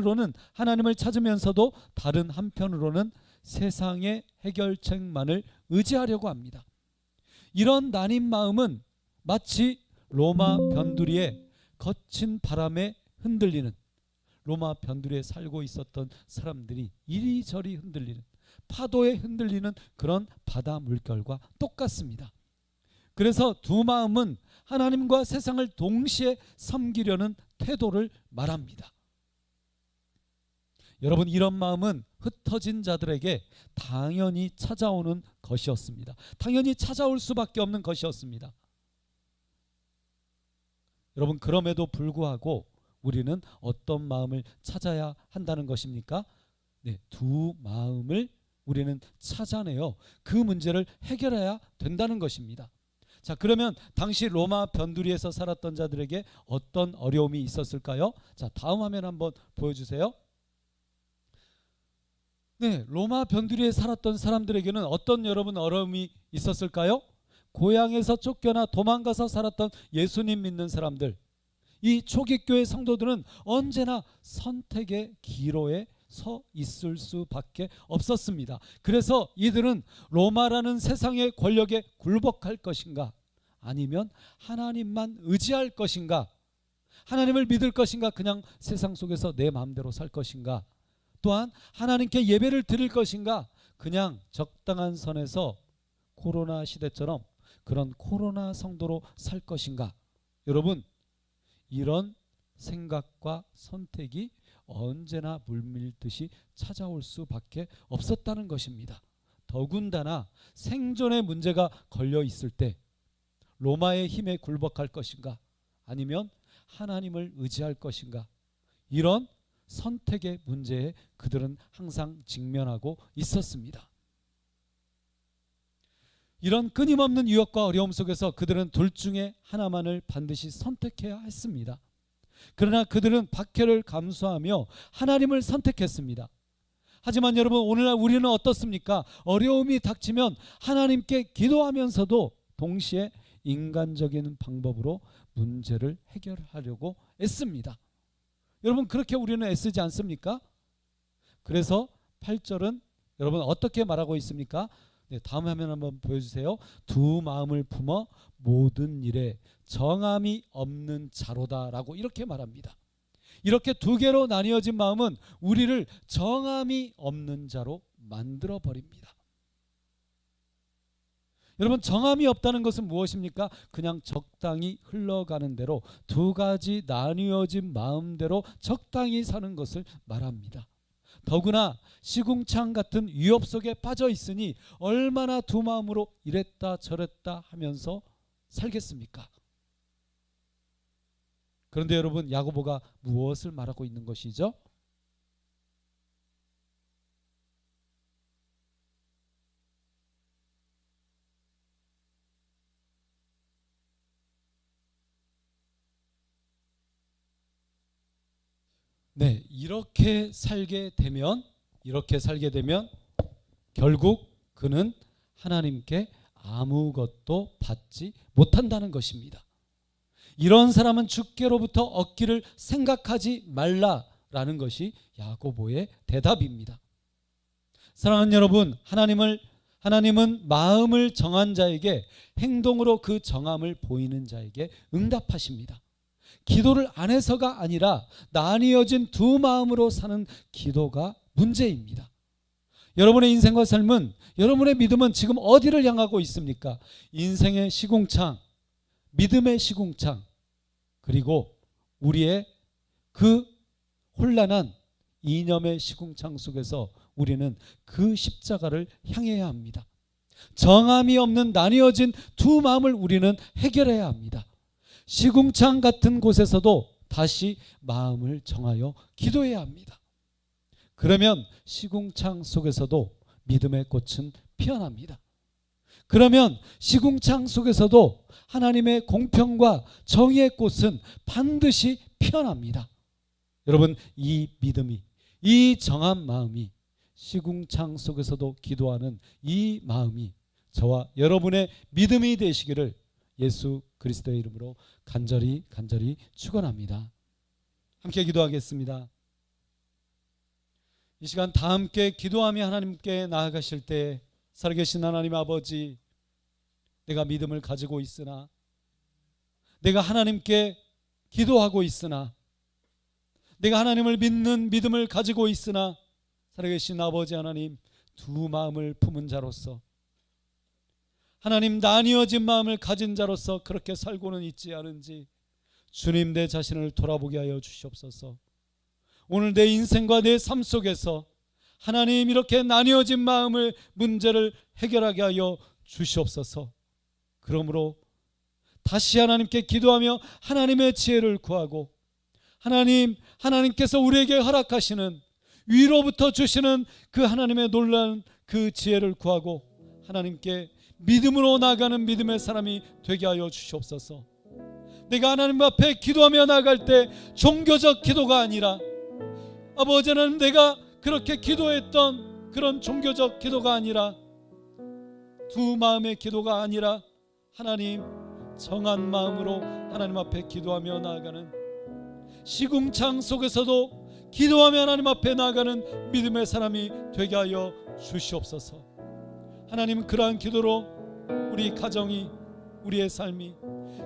한편으로는 하나님을 찾으면서도 다른 한편으로는 세상의 해결책만을 의지하려고 합니다. 이런 나뉜 마음은 마치 로마 변두리에 거친 바람에 흔들리는 로마 변두리에 살고 있었던 사람들이 이리저리 흔들리는 파도에 흔들리는 그런 바다 물결과 똑같습니다. 그래서 두 마음은 하나님과 세상을 동시에 섬기려는 태도를 말합니다. 여러분 이런 마음은 흩어진 자들에게 당연히 찾아오는 것이었습니다. 당연히 찾아올 수밖에 없는 것이었습니다. 여러분 그럼에도 불구하고 우리는 어떤 마음을 찾아야 한다는 것입니까? 네, 두 마음을 우리는 찾아내어 그 문제를 해결해야 된다는 것입니다. 자, 그러면 당시 로마 변두리에서 살았던 자들에게 어떤 어려움이 있었을까요? 자, 다음 화면 한번 보여주세요. 네, 로마 변두리에 살았던 사람들에게는 어떤 여러분 어려움이 있었을까요? 고향에서 쫓겨나 도망가서 살았던 예수님 믿는 사람들. 이 초기 교회 성도들은 언제나 선택의 기로에 서 있을 수밖에 없었습니다. 그래서 이들은 로마라는 세상의 권력에 굴복할 것인가 아니면 하나님만 의지할 것인가 하나님을 믿을 것인가 그냥 세상 속에서 내 마음대로 살 것인가 또한 하나님께 예배를 드릴 것인가? 그냥 적당한 선에서 코로나 시대처럼 그런 코로나 성도로 살 것인가? 여러분 이런 생각과 선택이 언제나 물밀듯이 찾아올 수밖에 없었다는 것입니다. 더군다나 생존의 문제가 걸려 있을 때 로마의 힘에 굴복할 것인가? 아니면 하나님을 의지할 것인가? 이런 선택의 문제에 그들은 항상 직면하고 있었습니다. 이런 끊임없는 유혹과 어려움 속에서 그들은 둘 중에 하나만을 반드시 선택해야 했습니다. 그러나 그들은 박해를 감수하며 하나님을 선택했습니다. 하지만 여러분 오늘날 우리는 어떻습니까? 어려움이 닥치면 하나님께 기도하면서도 동시에 인간적인 방법으로 문제를 해결하려고 애씁니다. 여러분 그렇게 우리는 애쓰지 않습니까? 그래서 8절은 여러분 어떻게 말하고 있습니까? 네, 다음 화면 한번 보여주세요. 두 마음을 품어 모든 일에 정함이 없는 자로다라고 이렇게 말합니다. 이렇게 두 개로 나뉘어진 마음은 우리를 정함이 없는 자로 만들어 버립니다. 여러분 정함이 없다는 것은 무엇입니까? 그냥 적당히 흘러가는 대로 두 가지 나뉘어진 마음대로 적당히 사는 것을 말합니다. 더구나 시궁창 같은 위협 속에 빠져 있으니 얼마나 두 마음으로 이랬다 저랬다 하면서 살겠습니까? 그런데 여러분 야고보가 무엇을 말하고 있는 것이죠? 네, 이렇게 살게 되면 이렇게 살게 되면 결국 그는 하나님께 아무것도 받지 못한다는 것입니다. 이런 사람은 주께로부터 얻기를 생각하지 말라라는 것이 야고보의 대답입니다. 사랑하는 여러분, 하나님을 하나님은 마음을 정한 자에게 행동으로 그 정함을 보이는 자에게 응답하십니다. 기도를 안 해서가 아니라 나뉘어진 두 마음으로 사는 기도가 문제입니다. 여러분의 인생과 삶은 여러분의 믿음은 지금 어디를 향하고 있습니까? 인생의 시궁창, 믿음의 시궁창, 그리고 우리의 그 혼란한 이념의 시궁창 속에서 우리는 그 십자가를 향해야 합니다. 정함이 없는 나뉘어진 두 마음을 우리는 해결해야 합니다. 시궁창 같은 곳에서도 다시 마음을 정하여 기도해야 합니다. 그러면 시궁창 속에서도 믿음의 꽃은 피어납니다. 그러면 시궁창 속에서도 하나님의 공평과 정의의 꽃은 반드시 피어납니다. 여러분 이 믿음이 이 정한 마음이 시궁창 속에서도 기도하는 이 마음이 저와 여러분의 믿음이 되시기를 예수 그리스도의 이름으로 간절히 간절히 축원합니다. 함께 기도하겠습니다. 이 시간 다 함께 기도하며 하나님께 나아가실 때 살아계신 하나님 아버지 내가 믿음을 가지고 있으나 내가 하나님께 기도하고 있으나 내가 하나님을 믿는 믿음을 가지고 있으나 살아계신 아버지 하나님 두 마음을 품은 자로서 하나님 나뉘어진 마음을 가진 자로서 그렇게 살고는 있지 않은지 주님 내 자신을 돌아보게 하여 주시옵소서. 오늘 내 인생과 내 삶 속에서 하나님 이렇게 나뉘어진 마음을 문제를 해결하게 하여 주시옵소서. 그러므로 다시 하나님께 기도하며 하나님의 지혜를 구하고 하나님 하나님께서 우리에게 허락하시는 위로부터 주시는 그 하나님의 놀라운 그 지혜를 구하고 하나님께 믿음으로 나가는 믿음의 사람이 되게 하여 주시옵소서. 내가 하나님 앞에 기도하며 나갈 때 종교적 기도가 아니라 아버지 하나님 내가 그렇게 기도했던 그런 종교적 기도가 아니라 두 마음의 기도가 아니라 하나님 정한 마음으로 하나님 앞에 기도하며 나아가는 시궁창 속에서도 기도하며 하나님 앞에 나아가는 믿음의 사람이 되게 하여 주시옵소서. 하나님 그러한 기도로 우리 가정이 우리의 삶이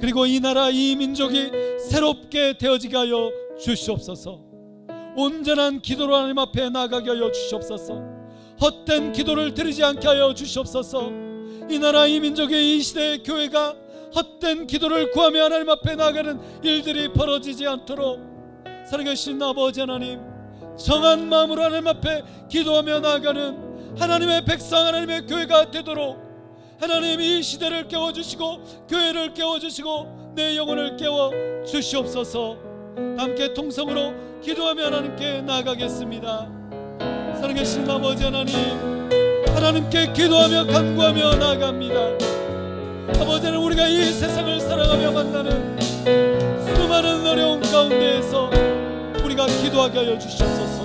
그리고 이 나라 이 민족이 새롭게 되어지게 하여 주시옵소서. 온전한 기도로 하나님 앞에 나가게 하여 주시옵소서. 헛된 기도를 드리지 않게 하여 주시옵소서. 이 나라 이 민족의 이 시대의 교회가 헛된 기도를 구하며 하나님 앞에 나가는 일들이 벌어지지 않도록 살아계신 아버지 하나님 정한 마음으로 하나님 앞에 기도하며 나아가는 하나님의 백성 하나님의 교회가 되도록 하나님 이 시대를 깨워주시고 교회를 깨워주시고 내 영혼을 깨워 주시옵소서. 함께 통성으로 기도하며 하나님께 나아가겠습니다. 살아계신 아버지 하나님 하나님께 기도하며 간구하며 나아갑니다. 아버지는 우리가 이 세상을 살아가며 만나는 수많은 어려운 가운데에서 우리가 기도하게 하여 주시옵소서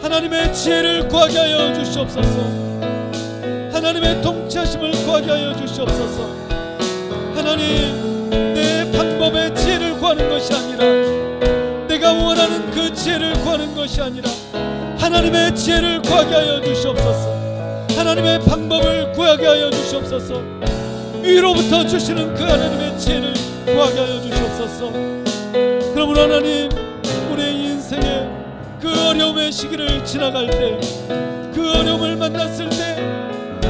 하나님의 지혜를 구하게 하여 주시옵소서. 하나님의 통치하심을 구하게 하여 주시옵소서. 하나님 내 방법의 지혜를 구하는 것이 아니라 내가 원하는 그 지혜를 구하는 것이 아니라 하나님의 지혜를 구하게 하여 주시옵소서. 하나님의 방법을 구하게 하여 주시옵소서. 위로부터 주시는 그 하나님의 지혜를 구하게 하여 주시옵소서. 그러므로 하나님 그 어려움의 시기를 지나갈 때 그 어려움을 만났을 때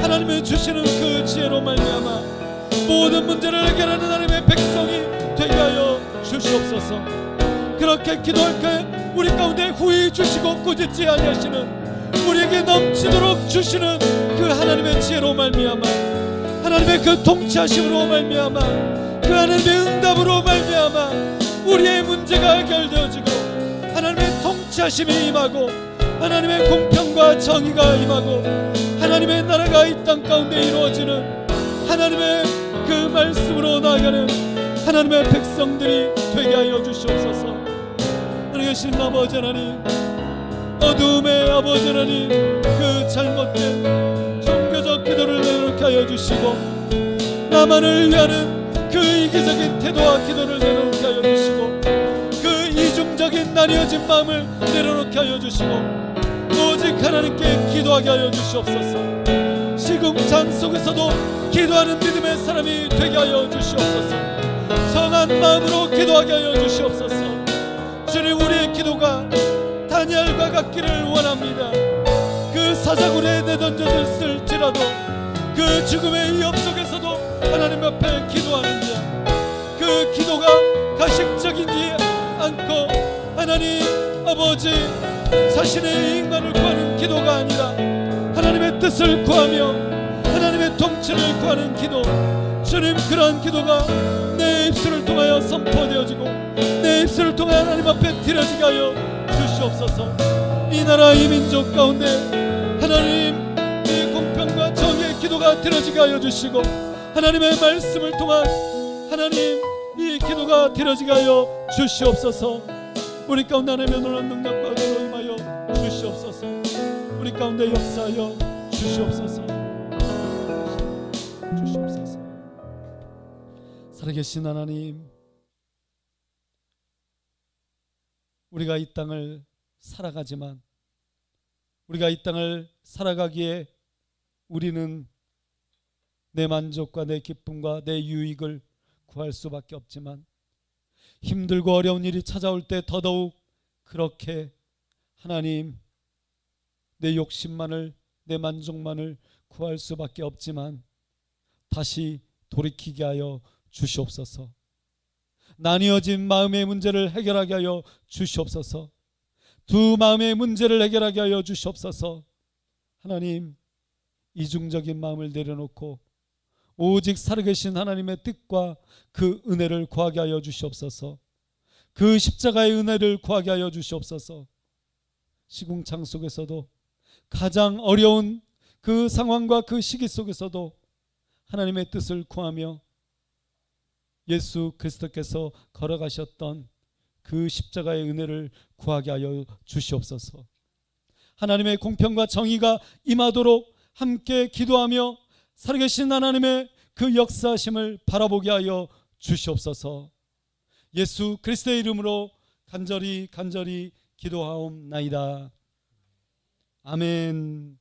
하나님의 주시는 그 지혜로 말미암아 모든 문제를 해결하는 하나님의 백성이 되게 하여 주시옵소서. 그렇게 기도할 때 우리 가운데 후히 주시고 꾸짖지 아니하시는 우리에게 넘치도록 주시는 그 하나님의 지혜로 말미암아 하나님의 그 통치하심으로 말미암아 그 하나님의 응답으로 말미암아 우리의 문제가 해결되어지고 통치하심이 임하고 하나님의 공평과 정의가 임하고 하나님의 나라가 이 땅 가운데 이루어지는 하나님의 그 말씀으로 나아가는 하나님의 백성들이 되게 하여 주시옵소서. 하나님 아버지 하나님 어두움의 아버지 하나님 그 잘못된 종교적 기도를 내놓게 하여 주시고 나만을 위하는 그 이기적인 태도와 기도를 내놓게 하여 주시고 그 이중적인 나뉘어진 마음을 내려놓게 하여 주시고 오직 하나님께 기도하게 하여 주시옵소서. 시궁창 속에서도 기도하는 믿음의 사람이 되게 하여 주시옵소서. 선한 마음으로 기도하게 하여 주시옵소서. 주님 우리의 기도가 다니엘과 같기를 원합니다. 그 사자굴에 내던져졌을지라도 그 죽음의 위협 속에서도 하나님 앞에 기도하는 자그 기도가 가식적이지 않고 하나님 아버지. 자신의 인간을 구하는 기도가 아니라 하나님의 뜻을 구하며 하나님의 통치를 구하는 기도. 주님 그러한 기도가 내 입술을 통하여 선포되어지고 내 입술을 통해 하나님 앞에 드려지게 하여 주시옵소서. 이 나라 이 민족 가운데 하나님 이 공평과 정의의 기도가 드려지게 하여 주시고 하나님의 말씀을 통한 하나님 이 기도가 드려지게 하여 주시옵소서 우리 가운데 하나님의 놀라운 능력과 은혜로 임하여 주시옵소서. 우리 가운데 역사하여 주시옵소서. 주시옵소서. 살아계신 하나님 우리가 이 땅을 살아가지만 우리가 이 땅을 살아가기에 우리는 내 만족과 내 기쁨과 내 유익을 구할 수밖에 없지만 힘들고 어려운 일이 찾아올 때 더더욱 그렇게 하나님 내 욕심만을 내 만족만을 구할 수밖에 없지만 다시 돌이키게 하여 주시옵소서. 나뉘어진 마음의 문제를 해결하게 하여 주시옵소서. 두 마음의 문제를 해결하게 하여 주시옵소서. 하나님 이중적인 마음을 내려놓고 오직 살아계신 하나님의 뜻과 그 은혜를 구하게 하여 주시옵소서. 그 십자가의 은혜를 구하게 하여 주시옵소서. 시궁창 속에서도 가장 어려운 그 상황과 그 시기 속에서도 하나님의 뜻을 구하며 예수 그리스도께서 걸어가셨던 그 십자가의 은혜를 구하게 하여 주시옵소서. 하나님의 공평과 정의가 임하도록 함께 기도하며 살아계신 하나님의 그 역사심을 바라보게 하여 주시옵소서. 예수 그리스도의 이름으로 간절히 간절히 기도하옵나이다. 아멘.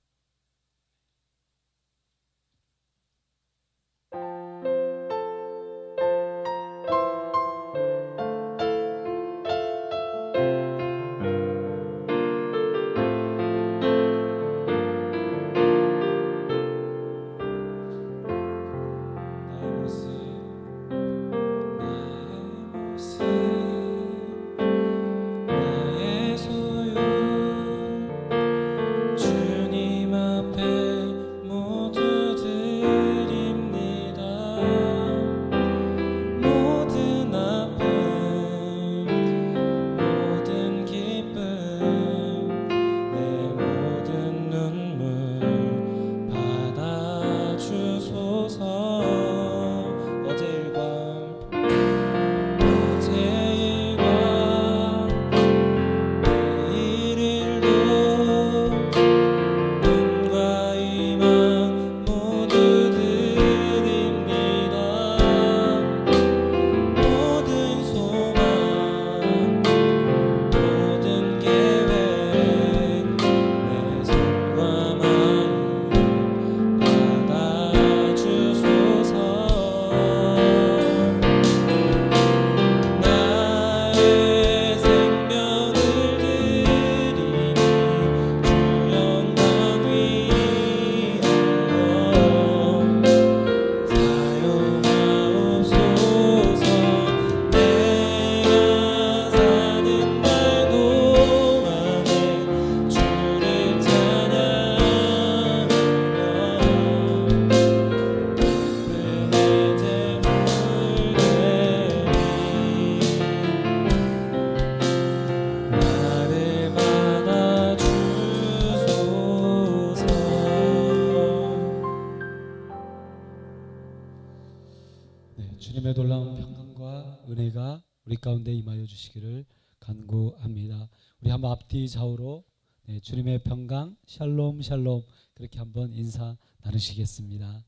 은혜가 우리 가운데 임하여 주시기를 간구합니다. 우리 한번 앞뒤 좌우로 네, 주님의 평강 샬롬 샬롬 그렇게 한번 인사 나누시겠습니다.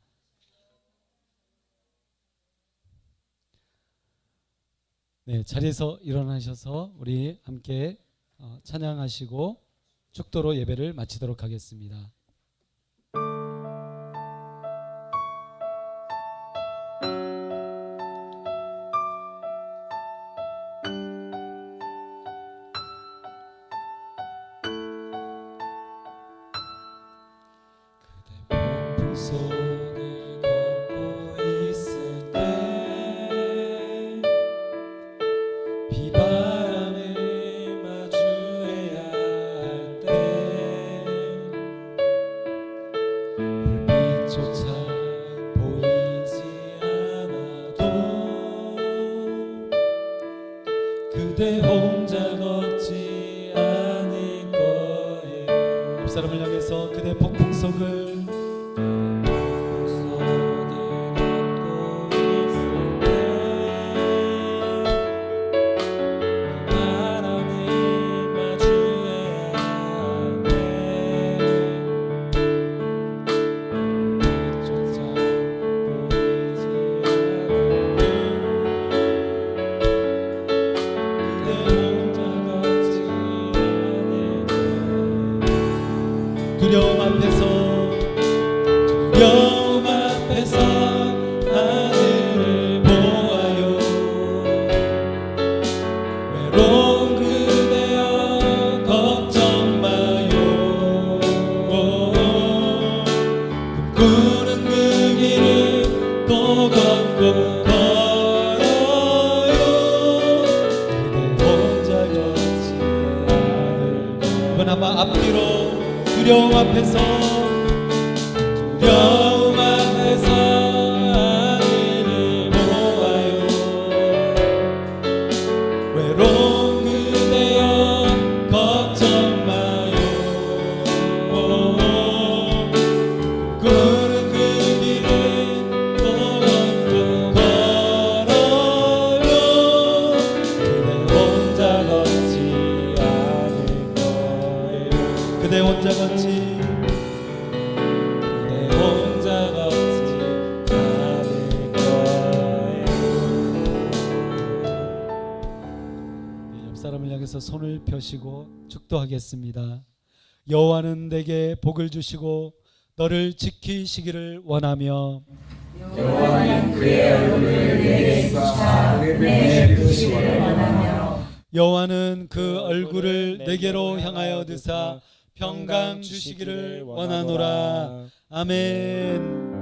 네, 자리에서 일어나셔서 우리 함께 어, 찬양하시고 축도로 예배를 마치도록 하겠습니다. 속을 걷고 있을 때 비바람을 마주해야 할 때 불빛조차 보이지 않아도 그대 혼자 걷지 않을 거예요 옆 사람을 향해서 그대 폭풍 속을 두려움 앞에서 향해서 손을 펴시고 축도하겠습니다. 여호와는 내게 복을 주시고 너를 지키시기를 원하며 여호와는 그 얼굴을 내게로 향하여 드사 평강 주시기를 원하노라. 아멘.